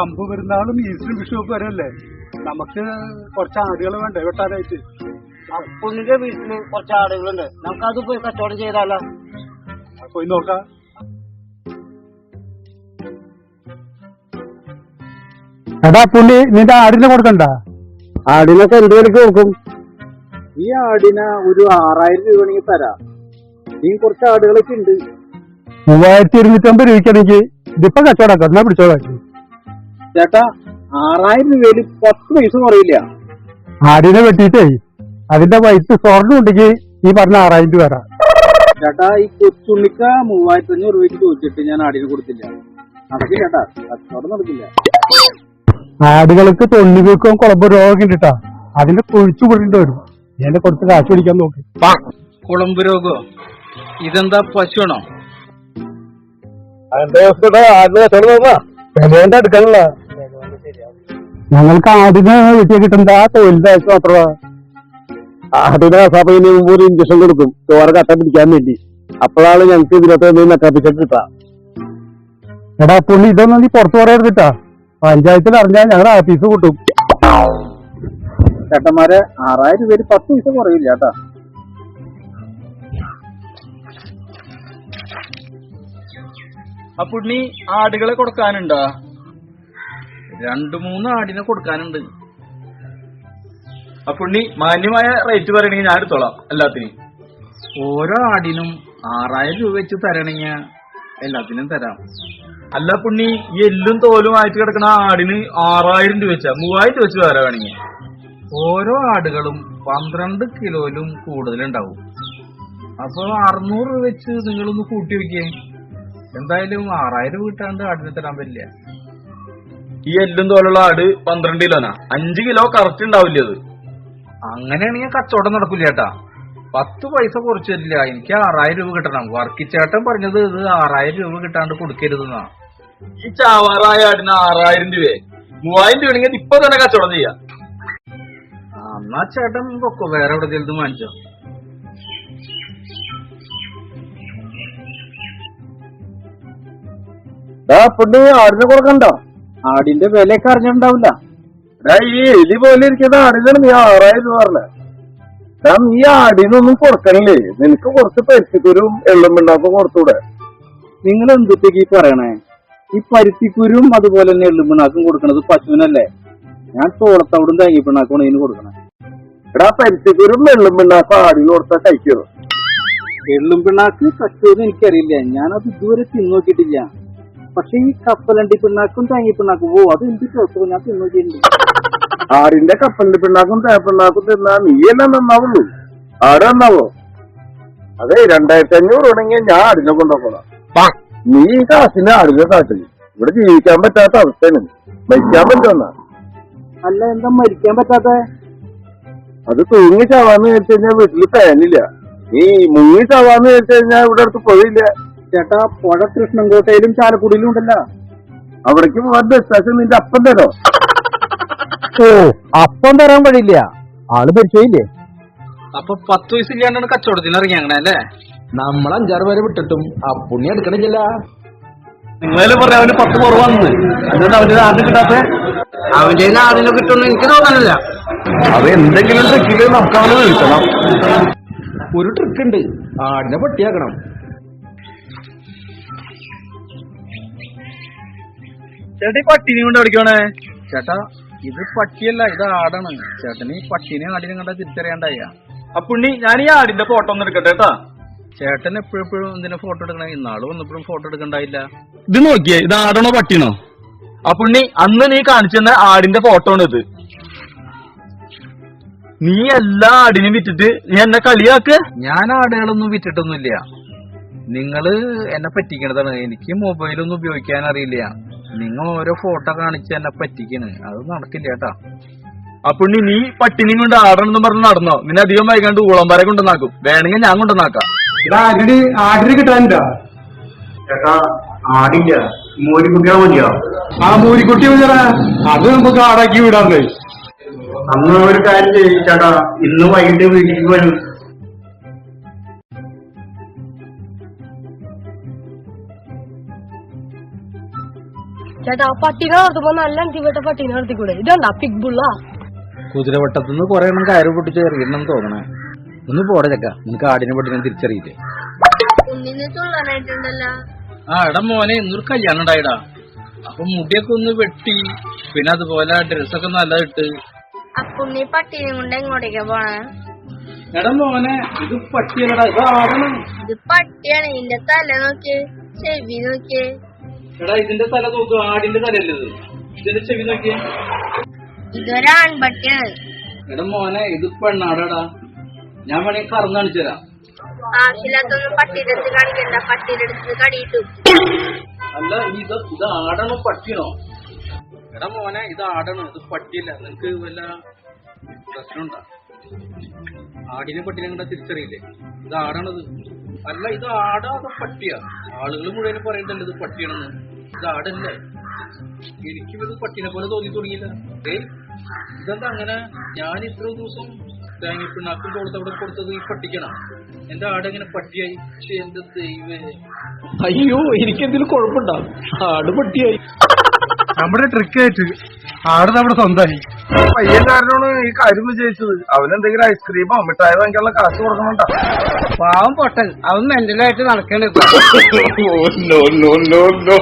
അമ്പ് പെരുന്നാളും Easter bishop വരല്ലേ നമുക്ക് കുറച്ച് ആടുകൾ വേണ്ടേ വെട്ടാനായിട്ട്? അപ്പുണ്ണിന്റെ വീട്ടിൽ കുറച്ച് ആടുകളുണ്ട്. നമുക്ക് അത് പോയി കച്ചവടം ചെയ്താലോ? പോയി നോക്കാം. എടാ പുള്ളി നിന്റെ ആടിനെ കൊടുക്കണ്ട? ആടിനൊക്കെ എന്ത് വിലക്ക് കൊടുക്കും? ഈ ആടിന് ഒരു ആറായിരം രൂപ വേണമെങ്കിൽ തരാം. ഈ കുറച്ച് ആടുകളൊക്കെ ഉണ്ട്. മൂവായിരത്തി ഇരുന്നൂറ്റമ്പത് രൂപയ്ക്കാണെങ്കിൽ ഇതിപ്പോ കച്ചവടം എന്നാ പിടിച്ചോളാം. ചേട്ടാ ആറായിരം രൂപയിൽ പത്ത് പൈസ കുറയില്ല ആടിനെ വെട്ടിയിട്ടേ അതിന്റെ വയസ്സ് സ്വർണം ഉണ്ടെങ്കിൽ ഈ പറഞ്ഞ ആറായിരം രൂപ വരാം ചേട്ടാ ഈ കൊച്ചുണ്ണിക്ക മൂവായിരത്തി അഞ്ഞൂറ് രൂപയ്ക്ക് ചോദിച്ചിട്ട് ഞാൻ ആടിനെ കൊടുത്തില്ല. നടക്കില്ല ചേട്ടാ കച്ചവടം നടക്കില്ല. ആടുകൾക്ക് തൊണ്ണി വീക്കവും കുളമ്പ് രോഗം കിട്ടാ അതിന്റെ കുഴിച്ചു കൊടുക്കേണ്ടി വരും. എന്നെ കൊടുത്ത് കാശ് പിടിക്കാൻ നോക്കി. കുളമ്പ് രോഗോ? ഇതെന്താ പശുവാണോ? വിലേന്റെ അടുക്കണല്ല ഞങ്ങൾക്ക് ആടിനെ വെട്ടിയ കിട്ടുന്ന ആ തൊഴിലിന്റെ ആവശ്യം മാത്രമാ. ആടിനെ കസാപ്പതിന് മുമ്പ് ഒരു ഇഞ്ചക്ഷൻ കൊടുക്കും. ചോര കട്ട പിടിക്കാൻ വേണ്ടി. അപ്പോഴാണ് ഞങ്ങൾക്ക് ഇതിനകത്ത് നക്കാപ്പിച്ചിട്ട് കിട്ടാ എടാ പുള്ളി ഇതൊന്നും നീ പുറത്തു കിട്ടാ. പഞ്ചായത്തിൽ അറിഞ്ഞാൽ ഞങ്ങൾ ആഫീസ് കൂട്ടും. ചേട്ടന്മാരെ ആറായിരം പേര് പത്ത് പൈസ കുറയില്ല ചേട്ടാ അപ്പൊ നീ ആടുകളെ കൊടുക്കാനുണ്ടോ? രണ്ടു മൂന്ന് ആടിനെ കൊടുക്കാനുണ്ട്. അപ്പൊ നീ മാന്യമായ റേറ്റ് പറയണെങ്കിൽ ഞാൻ എടുത്തോളാം എല്ലാത്തിനും ഓരോ ആടിനും ആറായിരം രൂപ വെച്ച് തരണെങ്കിൽ എല്ലാത്തിനും തരാം. അല്ല പുണ്ണി എല്ലും തോലും ആയിട്ട് കിടക്കുന്ന ആടിന് ആറായിരം രൂപ വെച്ചാ മൂവായിരം രൂപ വെച്ച് തരാം വേണമെങ്കിൽ. ഓരോ ആടുകളും പന്ത്രണ്ട് കിലോയിലും കൂടുതലുണ്ടാവും. അപ്പൊ അറുന്നൂറ് വെച്ച് നിങ്ങളൊന്ന് കൂട്ടി വെക്കേ എന്തായാലും ആറായിരം വീട്ടാണ്ട് ആടിനെ തരാൻ പറ്റില്ല. ഈ എല്ലും തോലുള്ള ആട് പന്ത്രണ്ട് കിലോനാ. അഞ്ച് കിലോ കറക്റ്റ് ഉണ്ടാവില്ല അത്? അങ്ങനെയാണെങ്കിൽ കച്ചവടം നടക്കില്ല ചേട്ടാ. പത്ത് പൈസ കുറച്ച് തരില്ല. എനിക്ക് ആറായിരം രൂപ കിട്ടണം. വർക്കിച്ചേട്ടൻ പറഞ്ഞത് ഇത് ആറായിരം രൂപ കിട്ടാണ്ട് കൊടുക്കരുതെന്നാ. ഈ ചാവാറായ ആടിന് ആറായിരം രൂപയെ. മൂവായിരം രൂപ ഇപ്പൊ തന്നെ കച്ചവടം ചെയ്യാം. എന്നാ ചേട്ടൻ പൊക്കോ. വേറെ എവിടെ ചെലുത് വാങ്ങിച്ചോ. പുള്ളി ആടിനെ കൊടുക്കണ്ട? ആടിന്റെ വിലയൊക്കെ അറിഞ്ഞിട്ടുണ്ടാവില്ല. എടാ, ഈ എലി പോലെ ഇരിക്കുന്ന ആടിനാണ് നീ ആറായിരം രൂപ പറഞ്ഞ നീ ആടിനൊന്നും കൊടുക്കണില്ലേ? നിനക്ക് കുറച്ച് പരിസ്ഥിതിക്കുരും എള്ളും പിണ്ണാക്കും കൊടുത്തൂടെ നിങ്ങൾ എന്തൊക്കെ ഈ പറയണേ? ഈ പരുത്തിക്കുരും അതുപോലെ തന്നെ എള്ളും പിണ്ണാക്കും കൊടുക്കണത് പശുവിനല്ലേ? ഞാൻ തോളത്തവിടും തേങ്ങി പിണ്ണാക്കും ഇതിന് കൊടുക്കണേ. എടാ പരുത്തിക്കുരും എള്ളും പിണ്ണാക്കും ആടിന് കൊടുത്താൽ കഴിക്കരുത് എള്ളും പിണ്ണാക്ക് കച്ചവടം എനിക്കറിയില്ല. ഞാനത് ഇതുവരെ തിന്നു നോക്കിയിട്ടില്ല. പക്ഷെ ഈ കപ്പലണ്ടി പിണ്ണാക്കും തേങ്ങി പിണ്ണാക്കും ഓ അത് എനിക്ക് ചോദിച്ചപ്പോ ഞാൻ തിന്നു നോക്കിയിട്ടുണ്ട് ആടിന്റെ കപ്പലണ്ടി പിണ്ണാക്കും തേപ്പിണ്ണാക്കും തിന്നാ നീയല്ലേ നന്നാവുള്ളൂ. ആട് നന്നാവോ? അതെ രണ്ടായിരത്തി അഞ്ഞൂറ് ഉണ്ടെങ്കിൽ ഞാൻ ആടിനെ കൊണ്ടുപോകണം. നീ ഈ കാശിന് ആടിനെ കാട്ടില്ല ഇവിടെ ജീവിക്കാൻ പറ്റാത്ത അവസ്ഥയാണ്. മരിക്കാൻ പറ്റുന്ന അല്ല എന്താ മരിക്കാൻ പറ്റാത്ത? അത് തൂങ്ങി ചാവാന്ന് വെച്ച് കഴിഞ്ഞാൽ വീട്ടിൽ ഫാനില്ല നീ മുങ്ങി ചാവാന്ന് വെച്ച് കഴിഞ്ഞാൽ ഇവിടെ അടുത്ത് പുഴയില്ല ചേട്ടാ പുഴ കൃഷ്ണൻകോട്ടയിലും ചാലക്കുടിയിലും ഉണ്ടല്ലോ. അവിടേക്ക് പോവാൻ ബസ് നിന്റെ അപ്പം തരോ? ഓ അപ്പം തരാൻ വഴിയില്ല. ആൾ പരിചയമില്ലേ? അപ്പൊ പത്ത് വയസ്സ് ഇല്ലാണ്ടാണ് കച്ചവടത്തിന് ഇറങ്ങി അങ്ങനെ അല്ലേ? നമ്മൾ അഞ്ചാറ് പേരെ വിട്ടിട്ടും. ആ പുണ്യ എടുക്കണില്ല നിങ്ങളെ പറയാ അവന് പത്ത് കുറവാണെന്ന്. അതുകൊണ്ട് അവന്റെ ആദ്യം കിട്ടാത്ത. അവന്റെ ആദ്യം കിട്ടുമെന്ന് എനിക്ക് തോന്നണില്ല. അത് എന്തെങ്കിലും ട്രിക്കിൽ നമുക്ക് അവനെ വിളിക്കണം ഒരു ട്രിക്ക് ഉണ്ട്. ആടിനെ പട്ടിയാക്കണം ചേട്ടാ ഈ പട്ടിനെ കൊണ്ട് എവിടേക്കാണ്? ചേട്ടാ ഇത് പട്ടിയല്ല ഇത് ആടാണ്. ചേട്ടന് ഈ പട്ടിനെ ആടിനെ കണ്ടാ തിരിച്ചറിയാണ്ടായ. അപ്പുണ്ണി ഞാൻ ഈ ആടിന്റെ ഫോട്ടോ ഒന്ന് എടുക്കട്ടെ കേട്ടാ. ചേട്ടൻ എപ്പോഴെപ്പോഴും ഇതിന്റെ ഫോട്ടോ എടുക്കണേ? ഇന്നാൾ വന്നപ്പോഴും ഫോട്ടോ എടുക്കണ്ടായില്ല. ഇത് നോക്കിയേ ഇത് ആടാണോ പട്ടിയാണോ? അപ്പുണ്ണി അന്ന് നീ കാണിച്ചെന്ന ആടിന്റെ ഫോട്ടോ ആണ് ഇത്. നീ എല്ലാ ആടിനെയും വിറ്റിട്ട് നീ എന്നെ കളിയാക്ക്? ഞാൻ ആടുകളൊന്നും വിറ്റിട്ടൊന്നുമില്ല. നിങ്ങൾ എന്നെ പറ്റിക്കണതാണ്. എനിക്ക് മൊബൈലൊന്നും ഉപയോഗിക്കാൻ അറിയില്ല. നിങ്ങൾ ഓരോ ഫോട്ടോ കാണിച്ച് എന്നെ പറ്റിക്കണ്. അത് നടക്കില്ല കേട്ടാ. അപ്പൊ നീ നീ പട്ടിനെയും കൊണ്ട് ആടണമെന്ന് പറഞ്ഞ് നടന്നോ? നിന്നെ അധികം വൈകാണ്ട് ഊളംപാരെ കൊണ്ടുവന്നാക്കും. വേണമെങ്കിൽ ഞാൻ കൊണ്ടുവന്നാക്കാം. ഇത് ആടിന് കിട്ടാനുണ്ടോ ചേട്ടാ ആടില്ല. മോരിക്കുട്ടിയാ മതിയോ? ആ മോരിക്കുട്ടി വിളിച്ചടാ അത് നമുക്ക് ആടാക്കി വിടാറുണ്ട് അന്ന് ഒരു കാര്യം ചെയ്യും ചേട്ടാ. ഇന്ന് വൈകിട്ട് വീട്ടിലേക്ക് വരും. ചേട്ടാ പട്ടിനെ വളർത്തുമ്പോ നല്ല അന്തിപ്പെട്ട പട്ടിനെ വളർത്തിക്കൂടെ ഇതെന്താ പിഗ് ബുള്ള കുതിരവട്ടത്തുനിന്ന് കുറെ എണ്ണം കയറ് പൊട്ടിച്ച് എറിയണം തോന്നണേ. ഒന്ന് പോടെ ചക്ക. നിനക്ക് ആടിനെ പൊട്ടിനെ തിരിച്ചറിയില്ലേ? ആ എടാ മോനെ ഇന്നൊരു കല്യാണം ഉണ്ടായിടാ. അപ്പൊ മുടിയൊക്കെ ഒന്ന് വെട്ടി പിന്നെ അതുപോലെ ഡ്രസ്സൊക്കെ നല്ലതിട്ട്. അപ്പുണ്ണി പട്ടീനെ കൊണ്ട് എങ്ങോട്ടേക്കാ പോണേ? എടാ മോനെ ഇത് പട്ടിയല്ലടാ ഇത് ആടണം. ഇത് പട്ടിയാണ്. ഇതിന്റെ തല നോക്കിയേ ചെവി നോക്കിയേ. എടാ ഇതിന്റെ തല നോക്ക് ആടിന്റെ തലയല്ലേ ഇത്? ഇതിന്റെ ചെവി നോക്കിയേ. ഇതൊരു ആൺപട്ടിയാണ് എടാ മോനെ ഇത് പെണ്ണാടാടാ. ഞാൻ വേണമെങ്കിൽ കറന്ന് കാണിച്ചു തരാം. ആവശ്യമില്ലാത്തൊന്നും പട്ടിയുടെ അടുത്ത് കാണിക്കണ്ട. പട്ടിയുടെ അടുത്ത് കടിയിട്ടു. അല്ല ഇത് ഇത് ആടണോ പട്ടിയാണോ? എടാ മോനെ ഇത് ആടണോ? ഇത് പട്ടിയല്ല. നിനക്ക് വല്ല പ്രശ്നമുണ്ടാ? ആടിനെ പട്ടിനെ കണ്ടാ തിരിച്ചറിയില്ലേ? ഇത് ആടാണത് അല്ല ഇത് ആടാ അത് പട്ടിയാ? ആളുകൾ മുഴുവനും പറയുന്നുണ്ട് ഇത് പട്ടിയാണെന്ന്. ഇത് എനിക്കും എനിക്ക് ഇത് പട്ടിനെ പോലെ തോന്നി തുടങ്ങിയില്ല. ഏയ് ഇതെന്താ അങ്ങനെ? ഞാൻ ഇത്ര ദിവസം തേങ്ങ പിണ്ണാക്കും കൊടുത്തവിടെ കൊടുത്തത് ഈ പട്ടിക്കണം. എന്റെ ആടെങ്ങനെ പട്ടിയായി. പക്ഷെ എന്റെ ദൈവേ അയ്യോ എനിക്കെന്തെങ്കിലും കുഴപ്പമുണ്ടാവും ആട് പട്ടിയായി. നമ്മുടെ ട്രിക്ക് ആയിട്ട് ആട് നമ്മുടെ സ്വന്തമായി. പയ്യൻ കാരനാണ് ഈ കാര്യം വിജയിച്ചത് അവനെന്തെങ്കിലും ഐസ്ക്രീമോ മിഠായി വാങ്ങിക്കാനുള്ള കാശ് കൊടുക്കണുണ്ടോ. പാവം പൊട്ടൻ. അവൻ മെന്റലായിട്ട് നടക്കണ നോ നോ നോ.